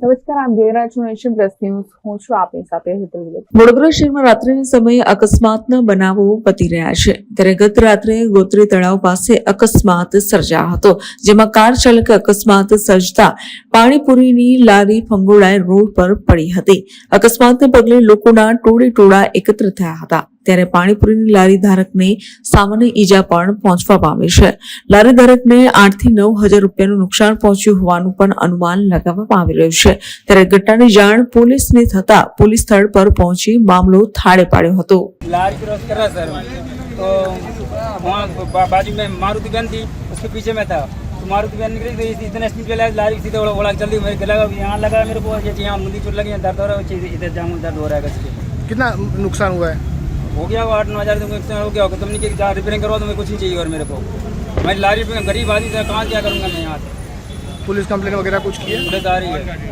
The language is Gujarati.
નમસ્કાર આમ જોઈ રહ્યા છો નેશન પ્લસ ન્યૂઝ. હું છું આપની સાથે હેતલ વડોદરા શહેરમાં રાત્રિના સમયે અકસ્માતના બનાવો વધી રહ્યા છે. ત્યારે ગત રાત્રે ગોત્રી તળાવ પાસે અકસ્માત સર્જા હતો, જેમાં કાર ચાલકે અકસ્માત સર્જતા પાણીપુરીની લારી ફંગોળાઈ રોડ પર પડી હતી અકસ્માતને પગલે લોકોના ટોળે ટોળા એકત્ર થયા હતા ત્યારે પાણીપુરીની લારી ધારકને સામાન્ય ઈજા પણ પહોંચવા પામી છે લારી ધારકને આઠ થી નવ હજાર રૂપિયાનું નુકસાન પહોંચ્યું હોવાનું પણ અનુમાન લગાવવામાં આવી રહ્યું છે ત્યારે ઘટનાની જાણ પોલીસને થતા પોલીસ સ્થળ પર પહોંચી મામલો થાળે પાડ્યો હતો लारी क्रॉस कर रहा सर तो वहाँ बा- बाजू में मारुति वैन थी उसके पीछे में था तो मारुति वैन निकली तो इस- इतने स्पीड पे लगा लारी सीधे उड़ा उड़ा के जल्दी मेरे गला यहाँ लगा मेरे को जैसे यहाँ मुंडी चोट लगी है, दर्द हो रहा है इधर- इधर जाम दर्द हो रहा है कसके कितना नुकसान हुआ है हो गया वो आठ नौ हज़ार तुमको एक्सीडेंट हो गया होगा तुमने कि जहाँ रिपेयरिंग करवा तो मुझे कुछ नहीं चाहिए और मेरे को मैं लारी पे गरीब आदमी था कहाँ क्या करूँगा मैं यहाँ से पुलिस कंप्लेन वगैरह कुछ की है पुलिस आ रही है